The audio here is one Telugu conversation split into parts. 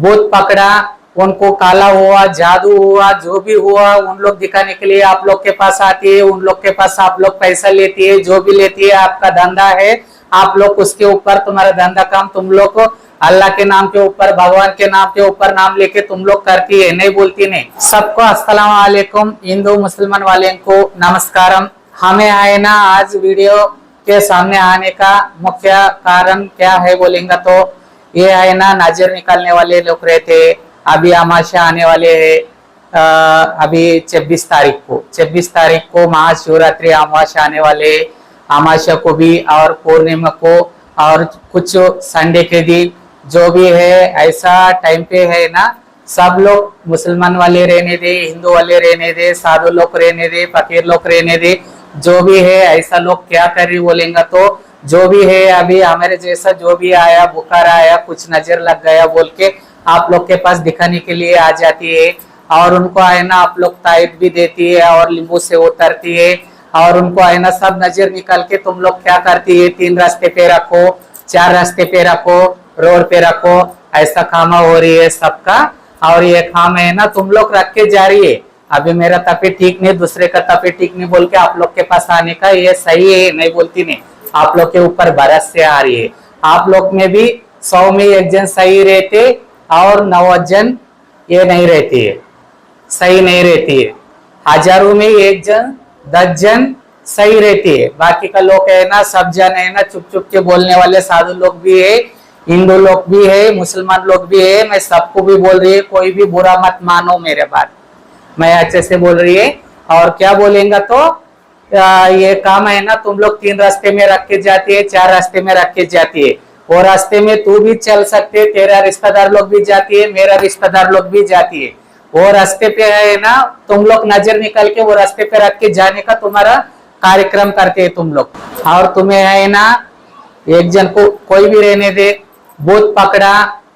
भूत पकड़ा, उनको काला हुआ, जादू हुआ, जो भी हुआ, उन लोग दिखाने के लिए आप लोग के पास आती है, उन लोग के पास आप लोग पैसा लेती है, जो भी लेती है, आपका धंधा है, आप लोग उसके ऊपर, तुम्हारा धंधा काम तुम लोग अल्लाह के नाम के ऊपर, भगवान के नाम के ऊपर नाम लेके तुम लोग करती है, नहीं बोलती, नहीं। सबको अस्सलाम वालेकुम, हिंदू, मुसलमान वाले को नमस्कार हमें आए ना आज वीडियो के सामने आने का मुख्य कारण क्या है बोलेंगे तो ये है ना नज़र निकालने वाले लोग रहते। अभी अमाशा आने वाले है अ, अभी 26 तारीख को 26 तारीख को महाशिवरात्रि अमाशा आने वाले अमाशा को भी और पूर्णिमा को और कुछ संडे के दिन जो भी है ऐसा टाइम पे है ना सब लोग मुसलमान वाले रहने दे हिंदू वाले रहने दे साधु लोग रहने दे फकीर लोग रहने दे जो भी है ऐसा लोग क्या कर बोलेंगे तो जो भी है, अभी हमारे जैसा जो भी आया, बुखार आया, कुछ नज़र लग गया, बोल के आप लोग के पास दिखाने के लिए आ जाती है। और उनको है ना, आप लोग तायद भी देती है और नींबू से उतरती है। और उनको है ना, सब नज़र निकाल के तुम लोग क्या करती है, तीन रास्ते पे रखो, चार रास्ते पे रखो, रोड पे रखो, ऐसा खामा हो रही है सबका। और ये खाम है ना, तुम लोग रख के जा रही है। अभी मेरा तबीयत ठीक नहीं, दूसरे का तबीयत ठीक नहीं, बोल के आप लोग के पास आने का ये सही है, नहीं बोलती नहीं। आप लोग के ऊपर बरस से आ रही है। आप लोग में भी सौ में एक जन सही रहते और नौ जन ये नहीं रहती है। सही नहीं रहती है। हज़ारों में एक जन, दस जन सही रहती है। बाकी का लोग है ना, सब जन है ना चुप चुप के बोलने वाले साधु लोग भी है, हिंदू लोग भी है, मुसलमान लोग भी है। मैं सबको भी बोल रही है, कोई भी बुरा मत मानो मेरे बात मैं अच्छे से बोल रही है। और क्या बोलेंगे तो ये काम है ना, तुम लोग तीन रास्ते में रख के जाती है, चार रास्ते में रख के जाती है। वो रास्ते में तू भी चल सकते तेरा रिश्तेदार लोग भी जाती है, मेरा रिश्तेदार लोग भी जाती है। वो रास्ते पे है ना, तुम लोग नज़र निकल के वो रास्ते पे रख के जाने का तुम्हारा कार्यक्रम करते हैं तुम लोग। और तुम्हें है ना, एक जन को कोई भी रहने दे भूत पकड़ा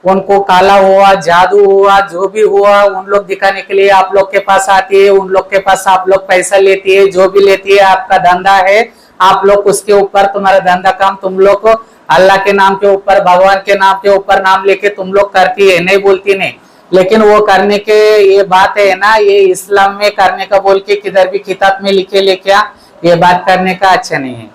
उनको काला हुआ, जादू हुआ, जो भी हुआ, उन लोग दिखाने के लिए आप लोग के पास आती है, उन लोग के पास आप लोग पैसा लेती है, जो भी लेती है, आपका धंधा है, आप लोग उसके ऊपर, तुम्हारा धंधा काम तुम लोग अल्लाह के नाम के ऊपर, भगवान के नाम के ऊपर नाम लेके तुम लोग करती है, नहीं बोलती, नहीं। लेकिन वो करने के, ये बात है ना, ये इस्लाम में करने का बोल के किधर भी किताब में लिखे ले क्या ये बात करने का अच्छा नहीं है।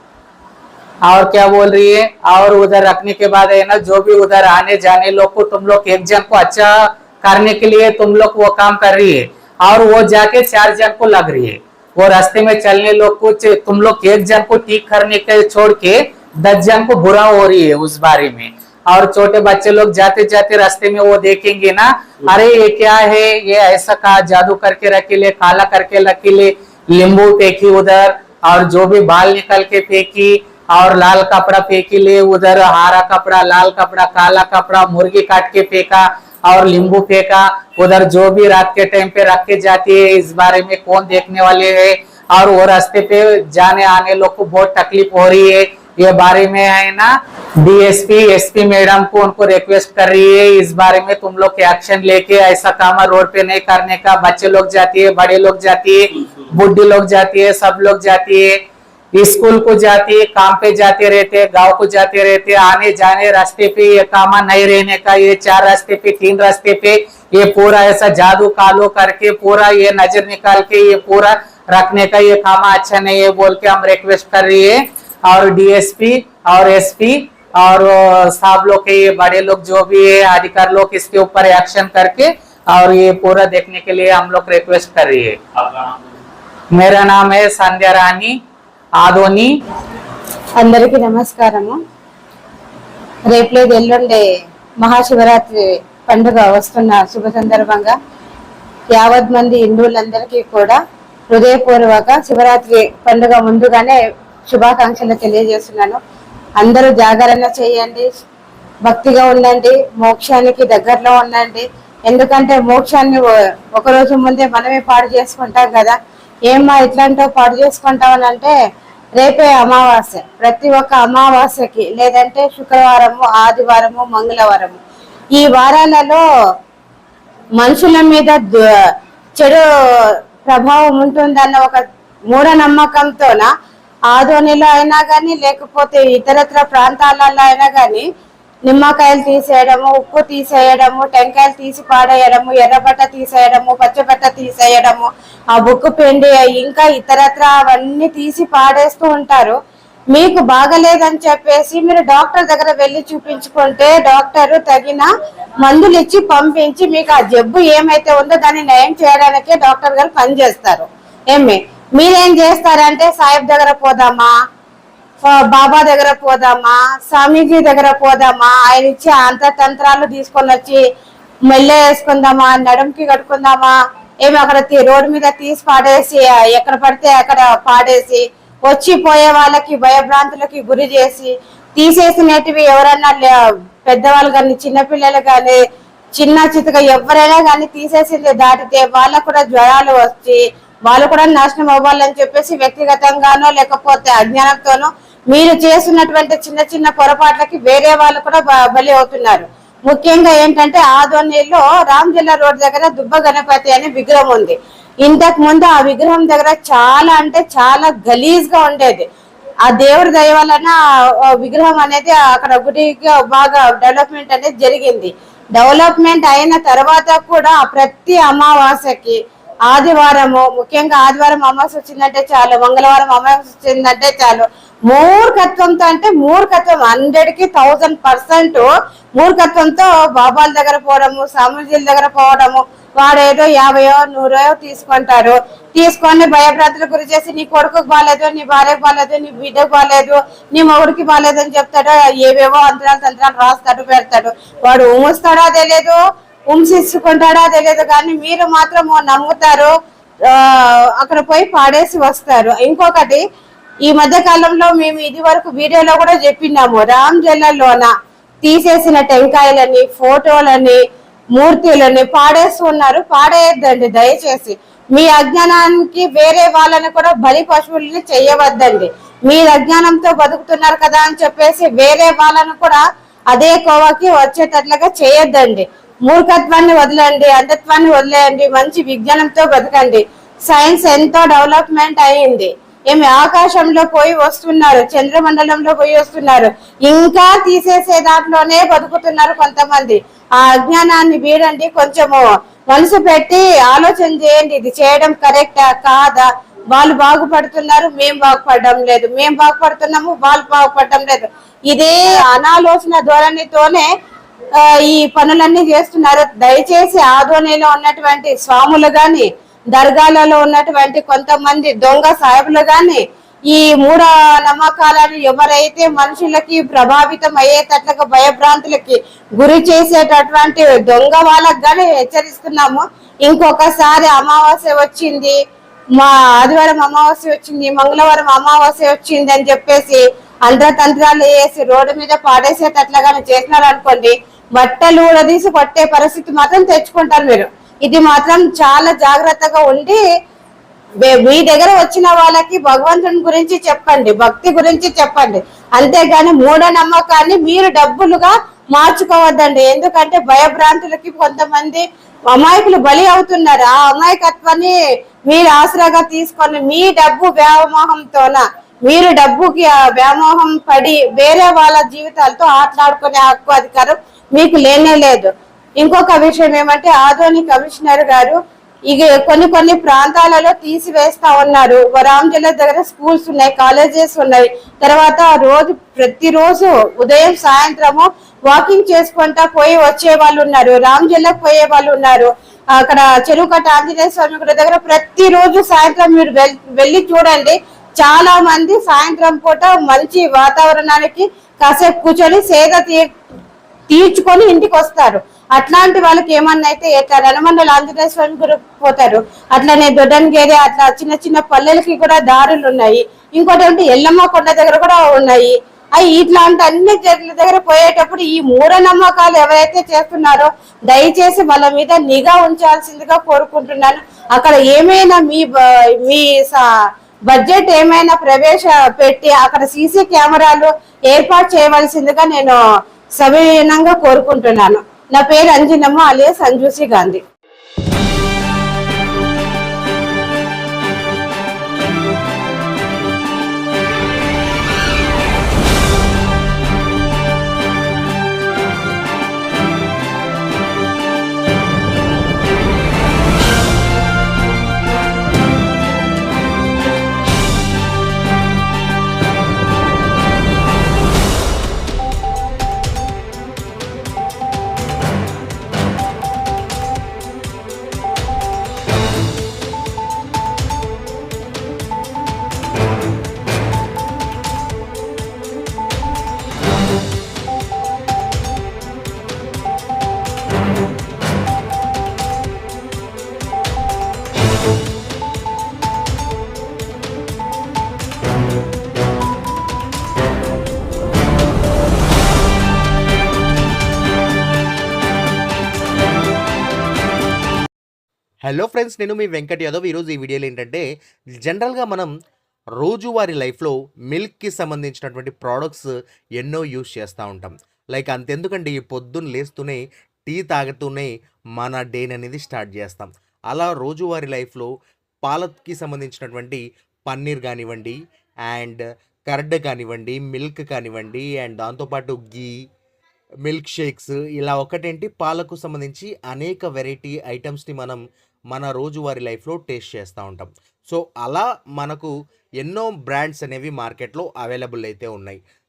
और क्या बोल रही है? और उधर रखने के बाद है ना, जो भी उधर आने जाने लोग को, तुम लोग एक जन को अच्छा करने के लिए तुम लोग वो काम कर रही है। और वो जाके चार जन को लग रही है। वो रास्ते में चलने लोग को तुम लोग एक जन को ठीक करने के छोड़ के दस जन को बुरा हो रही है उस बारे में। और छोटे बच्चे लोग जाते जाते रास्ते में वो देखेंगे ना, अरे ये क्या है? ये ऐसा कहा जादू करके रखे ले काला करके रखे ले नींबू फेंकी उधर, और जो भी बाल निकल के फेंकी और लाल कपड़ा फेंकी ले उधर हरा कपड़ा, लाल कपड़ा, काला कपड़ा, मुर्गी काट के फेंका और नींबू फेंका। उधर जो भी रात के टाइम पे रख के जाती है, इस बारे में कौन देखने वाले है? और वो रास्ते पे जाने आने लोग को बहुत तकलीफ़ हो रही है। ये बारे में है ना? डीएसपी एसपी मैडम को उनको रिक्वेस्ट कर रही है, इस बारे में तुम लोग एक्शन लेके ऐसा काम रोड पे नहीं करने का। बच्चे लोग जाती है, बड़े लोग जाती है बुढ़ी लोग जाती है, सब लोग जाती है। स्कूल को जाती है काम पे जाते रहते गाँव को जाते रहते आने जाने रास्ते पे ये कामा नहीं रहने का ये चार रास्ते पे तीन रास्ते पे ये पूरा ऐसा जादू कालो करके पूरा ये नज़र निकाल के ये पूरा रखने का ये कामा अच्छा नहीं है बोल के हम रिक्वेस्ट कर रही है। और डीएसपी और एसपी और साहब लोग के ये बड़े लोग जो भी है अधिकार लोग इसके ऊपर एक्शन करके और ये पूरा देखने के लिए हम लोग रिक्वेस्ट कर रही है। मेरा नाम है संध्या रानी। ఆదోని. అందరికి నమస్కారము. రేపు లేదు ఎల్లుండే మహాశివరాత్రి పండుగ వస్తున్న శుభ సందర్భంగా యావత్ మంది హిందువులందరికీ కూడా హృదయపూర్వక శివరాత్రి పండుగ ముందుగానే శుభాకాంక్షలు తెలియజేస్తున్నాను. అందరూ జాగరణ చేయండి భక్తిగా ఉండండి మోక్షానికి దగ్గరలో ఉండండి. ఎందుకంటే మోక్షాన్ని ఒకరోజు ముందే మనమే పాడు చేసుకుంటాం కదా. ఏమ్మా ఇట్లాంటివి పాడు చేసుకుంటామని అంటే రేపే అమావాస్య. ప్రతి ఒక్క అమావాస్యకి లేదంటే శుక్రవారము ఆదివారము మంగళవారము. ఈ వారాలలో మనుషుల మీద చెడు ప్రభావం ఉంటుందన్న ఒక మూఢనమ్మకంతోన ఆదోనిలో అయినా కానీ లేకపోతే ఇతరత్ర ప్రాంతాలలో అయినా కానీ నిమ్మకాయలు తీసేయడము ఉప్పు తీసేయడము టెంకాయలు తీసి పాడేయడము ఎర్రబట్ట తీసేయడము పచ్చబట్ట తీసేయడము ఆ బుక్ పిండి ఇంకా ఇతరత్ర అవన్నీ తీసి పాడేస్తూ ఉంటారు. మీకు బాగలేదని చెప్పేసి మీరు డాక్టర్ దగ్గర వెళ్ళి చూపించుకుంటే డాక్టర్ తగిన మందులు ఇచ్చి పంపించి మీకు ఆ జబ్బు ఏమైతే ఉందో దాన్ని నయం చేయడానికే డాక్టర్ గారు పనిచేస్తారు. ఏమి? మీరేం చేస్తారంటే సాహెబ్ దగ్గర పోదామా? బాబా దగ్గర పోదామా స్వామీజీ దగ్గర పోదామా ఆయన ఇచ్చే అంతతంత్రాలు తీసుకొని వచ్చి మెల్ల వేసుకుందామా నడుంకి కట్టుకుందామా ఏమి అక్కడ తీ- రోడ్డు మీద తీసి పాడేసి ఎక్కడ పడితే అక్కడ పాడేసి వచ్చి పోయే వాళ్ళకి భయభ్రాంతులకి గురి చేసి తీసేసినటివి ఎవరన్నా లే- పెద్దవాళ్ళు కానీ చిన్నపిల్లలు కానీ చిన్న చితక ఎవరైనా కానీ తీసేసింది దాటితే వాళ్ళకు కూడా జ్వరాలు వచ్చి వాళ్ళు కూడా నాశనం అవ్వాలని చెప్పేసి వ్యక్తిగతంగానో లేకపోతే అజ్ఞానంతోనో మీరు చేస్తున్నటువంటి చిన్న చిన్న పొరపాట్లకి వేరే వాళ్ళు కూడా బలి అవుతున్నారు. ముఖ్యంగా ఏంటంటే ఆదోనిలో రామ్ జిల్లా రోడ్ దగ్గర దుబ్బ గణపతి అనే విగ్రహం ఉంది. ఇంతకు ముందు ఆ విగ్రహం దగ్గర చాలా అంటే చాలా గలీజ్గా ఉండేది. ఆ దేవుడి దయ వలన విగ్రహం అనేది అక్కడ గుడికి బాగా డెవలప్మెంట్ అనేది జరిగింది. డెవలప్మెంట్ అయిన తర్వాత కూడా ప్రతి అమావాస్యకి ఆదివారము ముఖ్యంగా ఆదివారం అమావాస్య వచ్చిందంటే చాలు మంగళవారం అమావాస్య వచ్చిందంటే చాలు మూర్ఖత్వంతో అంటే మూర్ఖత్వం హండ్రెడ్కి థౌజండ్ పర్సెంట్ మూర్ఖత్వంతో బాబాల దగ్గర పోవడము స్వామీజీల దగ్గర పోవడము వాడు ఏదో యాభయో నూరో తీసుకుంటారు. తీసుకొని భయభ్రాంతులకు గురి చేసి నీ కొడుకు బాగాలేదు నీ భార్యకు బాగాలేదు నీ బిడ్డకు బాగాలేదు నీ మొగుడికి బాగాలేదు అని చెప్తాడు. ఏవేవో అంతరాలు తంత్రాలు రాస్తాడు పెడతాడు. వాడు ఉముస్తాడా తెలియదు ఉంశించుకుంటాడా తెలియదు కానీ మీరు మాత్రం నమ్ముతారు. ఆ, అక్కడ పోయి పాడేసి వస్తారు. ఇంకొకటి ఈ మధ్య కాలంలో మేము ఇది వరకు వీడియోలో కూడా చెప్పినాము. రామ్ జల్లలోన తీసేసిన టెంకాయలని ఫోటోలని మూర్తులని పాడేస్తున్నారు. పాడేయద్దండి దయచేసి. మీ అజ్ఞానానికి వేరే వాళ్ళని కూడా బలి పశువుల్ని చేయవద్దండి. మీరు అజ్ఞానంతో బతుకుతున్నారు కదా అని చెప్పేసి వేరే వాళ్ళను కూడా అదే కోవకి వచ్చేటట్లుగా చేయొద్దండి. మూర్ఖత్వాన్ని వదలండి అంధత్వాన్ని వదిలేయండి మంచి విజ్ఞానంతో బతకండి. సైన్స్ ఎంతో డెవలప్మెంట్ అయింది. ఏమి ఆకాశంలో పోయి వస్తున్నారు చంద్రమండలంలో పోయి వస్తున్నారు. ఇంకా తీసేసే దాంట్లోనే బతుకుతున్నారు కొంతమంది. ఆ అజ్ఞానాన్ని వీడండి కొంచెము మనసు పెట్టి ఆలోచన చేయండి. ఇది చేయడం కరెక్టా? కాదా? వాళ్ళు బాగుపడుతున్నారు మేము బాగుపడడం లేదు. మేము బాగుపడుతున్నాము వాళ్ళు బాగుపడడం లేదు. ఇదే అనాలోచన ధోరణితోనే ఈ పనులన్నీ చేస్తున్నారు. దయచేసి ఆధోనిలో ఉన్నటువంటి స్వాములు కానీ దర్గాలలో ఉన్నటువంటి కొంతమంది దొంగ సాహెబులు గాని ఈ మూఢ నమ్మకాలను ఎవరైతే మనుషులకి ప్రభావితం అయ్యేటట్లుగా భయభ్రాంతులకి గురి చేసేటటువంటి దొంగ వాళ్ళకు కానీ హెచ్చరిస్తున్నాము. ఇంకొకసారి అమావాస్య వచ్చింది మా ఆదివారం అమావాస్య వచ్చింది మంగళవారం అమావాస్య వచ్చింది అని చెప్పేసి అంతతంత్రాలు వేసి రోడ్డు మీద పాడేసేటట్లుగానే చేసినారు అనుకోండి బట్టలు తీసి కొట్టే పరిస్థితి మాత్రం తెచ్చుకుంటారు మీరు. ఇది మాత్రం చాలా జాగ్రత్తగా ఉండి మీ దగ్గర వచ్చిన వాళ్ళకి భగవంతుని గురించి చెప్పండి భక్తి గురించి చెప్పండి. అంతేగాని మూఢనమ్మకాన్ని మీరు డబ్బులుగా మార్చుకోవద్దండి. ఎందుకంటే భయభ్రాంతులకి కొంతమంది అమాయకులు బలి అవుతున్నారు. ఆ అమాయకత్వాన్ని మీరు ఆసరాగా తీసుకొని మీ డబ్బు వ్యామోహంతోన మీరు డబ్బుకి వ్యామోహం పడి వేరే వాళ్ళ జీవితాలతో ఆటలాడుకునే హక్కు అధికారం మీకు లేనే లేదు. ఇంకొక విషయం ఏమంటే ఆదోని కమిషనర్ గారు ఇక కొన్ని కొన్ని ప్రాంతాలలో తీసివేస్తా ఉన్నారు. రామ్ జిల్లా దగ్గర స్కూల్స్ ఉన్నాయి కాలేజెస్ ఉన్నాయి. తర్వాత రోజు ప్రతిరోజు ఉదయం సాయంత్రము వాకింగ్ చేసుకుంటా పోయి వచ్చే వాళ్ళు ఉన్నారు. రామ్ జిల్లాకు పోయే వాళ్ళు ఉన్నారు. అక్కడ చెరువుకట్ట ఆంజనేయ స్వామి గుడి దగ్గర ప్రతిరోజు సాయంత్రం మీరు వెళ్ళి చూడండి. చాలా మంది సాయంత్రం పూట మంచి వాతావరణానికి కాసేపు కూర్చొని సేద తీ తీర్చుకొని ఇంటికి వస్తారు అట్లాంటి వాళ్ళకి ఏమన్నా అయితే ఎట్లా రణమండల ఆంధ్రప్రదేశ్ వాళ్ళు పోతారు? అట్లానే దొడ్డన్గేరి అట్లా చిన్న చిన్న పల్లెలకి కూడా దారులు ఉన్నాయి. ఇంకోటి ఏంటి ఎల్లమ్మ కొండ దగ్గర కూడా ఉన్నాయి. అవి ఇట్లాంటి అన్ని చెట్ల దగ్గర పోయేటప్పుడు ఈ మూఢనమ్మకాలు ఎవరైతే చేస్తున్నారో దయచేసి వాళ్ళ మీద నిఘా ఉంచాల్సిందిగా కోరుకుంటున్నాను. అక్కడ ఏమైనా మీ బ- మీ బడ్జెట్ ఏమైనా ప్రవేశ పెట్టి అక్కడ సీసీ కెమెరాలు ఏర్పాటు చేయవలసిందిగా నేను సవినయంగా కోరుకుంటున్నాను. నా పేరు Anjanamma alias Sanjusi Gandhi. Hello friends నేను మీ వెంకట్ యాదవ్. ఈరోజు ఈ వీడియోలో ఏంటంటే జనరల్గా మనం రోజువారీ లైఫ్లో మిల్క్కి సంబంధించినటువంటి ప్రోడక్ట్స్ ఎన్నో యూస్ చేస్తూ ఉంటాం. లైక్ అంతెందుకంటే ఈ పొద్దున్న లేస్తూనే టీ తాగుతూనే మన డేన్ అనేది స్టార్ట్ చేస్తాం. అలా రోజువారీ లైఫ్లో పాలకి సంబంధించినటువంటి పన్నీర్ కానివ్వండి అండ్ కర్డ్ కానివ్వండి మిల్క్ కానివ్వండి అండ్ దాంతోపాటు గీ మిల్క్ షేక్స్ ఇలా ఒకటేంటి? పాలకు సంబంధించి అనేక వెరైటీ ఐటమ్స్ని మనం మన రోజువారీ లైఫ్లో టేస్ట్ చేస్తూ ఉంటాం. సో అలా మనకు ఎన్నో బ్రాండ్స్ అనేవి మార్కెట్లో అవైలబుల్ అయితే ఉన్నాయి.